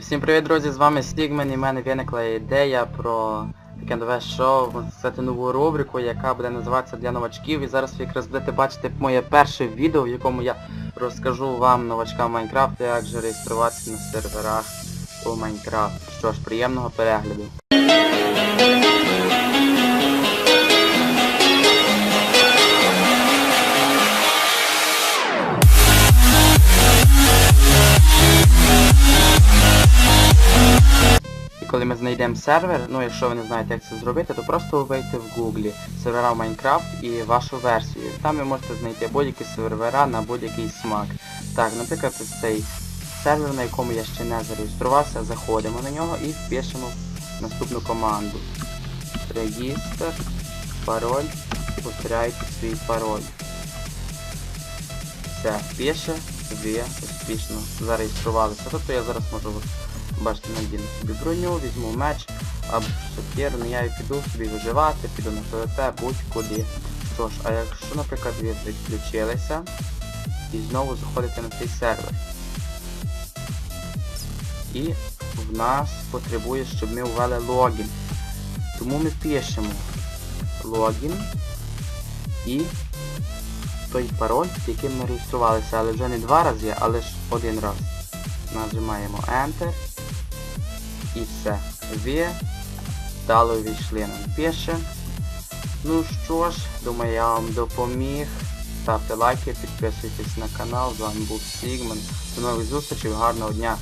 Всім привіт, друзі! З вами Стігмен і в мене виникла ідея про таке нове шоу, можна нову рубрику, яка буде називатися для новачків. І зараз ви якраз будете бачити моє перше відео, в якому я розкажу вам, новачкам Майнкрафту, як же реєструватися на серверах у Майнкрафт. Що ж, приємного перегляду. Коли ми знайдемо сервер, ну якщо ви не знаєте як це зробити, то просто вбийте в гуглі сервера Майнкрафт і вашу версію. Там ви можете знайти будь-які сервера на будь-який смак. Так, наприклад, ось цей сервер, на якому я ще не зареєструвався, заходимо на нього і пишемо наступну команду. Регістр, пароль, повторяйте свій пароль. Все, пише, ви успішно зареєструвалися. Тобто я зараз можу бачите, надіну собі броню, візьму меч або сокир, ну я піду собі виживати, піду на ПВП, будь-куди. Що ж, а якщо, наприклад, ви відключилися і знову заходите на цей сервер. І в нас потребує, щоб ми ввели логін. Тому ми пишемо логін і той пароль, яким ми реєструвалися, але вже не два рази, а лише один раз. Нажимаємо Enter і все. Ви вдало війшли нам пише. Ну що ж, думаю, я вам допоміг. Ставте лайки, підписуйтесь на канал. З вами був Сігман. До нових зустрічей, гарного дня!